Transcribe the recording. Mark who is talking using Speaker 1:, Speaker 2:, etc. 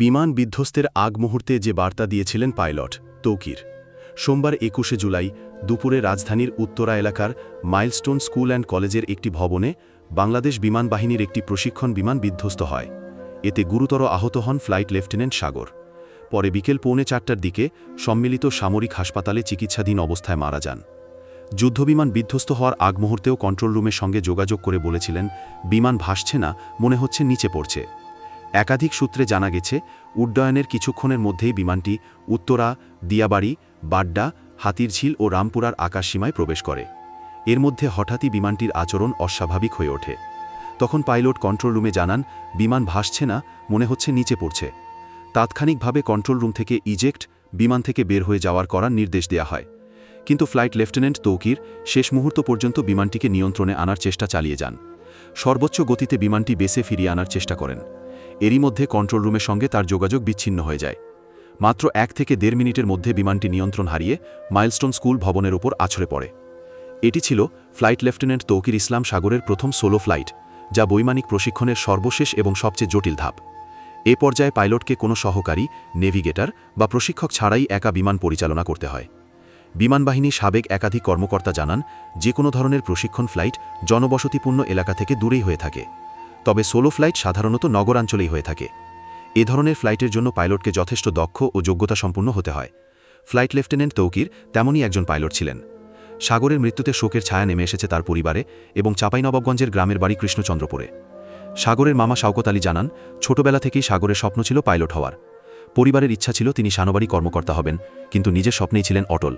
Speaker 1: বিমান বিধ্বস্তের আগ মুহূর্তে যে বার্তা দিয়েছিলেন পাইলট, তৌকির। সোমবার একুশে জুলাই দুপুরে রাজধানীর উত্তরা এলাকার মাইলস্টোন স্কুল অ্যান্ড কলেজের একটি ভবনে বাংলাদেশ বিমান বাহিনীর একটি প্রশিক্ষণ বিমান বিধ্বস্ত হয়। এতে গুরুতর আহত হন ফ্লাইট লেফটেন্যান্ট সাগর। পরে বিকেল পৌনে চারটার দিকে সম্মিলিত সামরিক হাসপাতালে চিকিৎসাধীন অবস্থায় মারা যান। যুদ্ধবিমান বিধ্বস্ত হওয়ার আগ মুহূর্তেও কন্ট্রোল রুমের সঙ্গে যোগাযোগ করে বলেছিলেন, বিমান ভাসছে না, মনে হচ্ছে নিচে পড়ছে। একাধিক সূত্রে জানা গেছে, উড্ডয়নের কিছুক্ষণের মধ্যেই বিমানটি উত্তরা, দিয়াবাড়ি, বাড্ডা, হাতিরঝিল ও রামপুরার আকাশসীমায় প্রবেশ করে। এর মধ্যে হঠাৎই বিমানটির আচরণ অস্বাভাবিক হয়ে ওঠে। তখন পাইলট কন্ট্রোল রুমে জানান, বিমান ভাসছে না, মনে হচ্ছে নিচে পড়ছে। তাৎক্ষণিকভাবে কন্ট্রোল রুম থেকে ইজেক্ট বিমান থেকে বের হয়ে যাওয়ার করার নির্দেশ দেয়া হয়। কিন্তু ফ্লাইট লেফটেন্যান্ট তৌকির শেষ মুহূর্ত পর্যন্ত বিমানটিকে নিয়ন্ত্রণে আনার চেষ্টা চালিয়ে যান। সর্বোচ্চ গতিতে বিমানটি বেসে ফিরিয়ে আনার চেষ্টা করেন। এরই মধ্যে কন্ট্রোল রুমের সঙ্গে তার যোগাযোগ বিচ্ছিন্ন হয়ে যায়। মাত্র এক থেকে দেড় মিনিটের মধ্যে বিমানটি নিয়ন্ত্রণ হারিয়ে মাইলস্টোন স্কুল ভবনের ওপর আছড়ে পড়ে। এটি ছিল ফ্লাইট লেফটেন্যান্ট তৌকির ইসলাম সাগরের প্রথম সোলো ফ্লাইট যা বৈমানিক প্রশিক্ষণের সর্বশেষ এবং সবচেয়ে জটিল ধাপ। এ পর্যায়ে পাইলটকে কোনো সহকারী নেভিগেটর বা প্রশিক্ষক ছাড়াই একা বিমান পরিচালনা করতে হয়। বিমানবাহিনী সাবেক একাধিক কর্মকর্তা জানান, যে কোনো ধরনের প্রশিক্ষণ ফ্লাইট জনবসতিপূর্ণ এলাকা থেকে দূরেই হয়ে থাকে। তবে সোলো ফ্লাইট সাধারণত নগরাঞ্চলেই হয়ে থাকে। এ ধরনের ফ্লাইটের জন্য পাইলটকে যথেষ্ট দক্ষ ও যোগ্যতা সম্পন্ন হতে হয়। ফ্লাইট লেফটেন্যান্ট তৌকির তেমনই একজন পাইলট ছিলেন। সাগরের মৃত্যুতে শোকের ছায়া নেমে এসেছে তার পরিবারে এবং চাঁপাইনবাবগঞ্জের গ্রামের বাড়ি কৃষ্ণচন্দ্রপুরে। সাগরের মামা শাওকত আলী জানান, ছোটবেলা থেকেই সাগরের স্বপ্ন ছিল পাইলট হওয়ার। পরিবারের ইচ্ছা ছিল তিনি সানবাড়ি কর্মকর্তা হবেন, কিন্তু নিজের স্বপ্নেই ছিলেন অটল।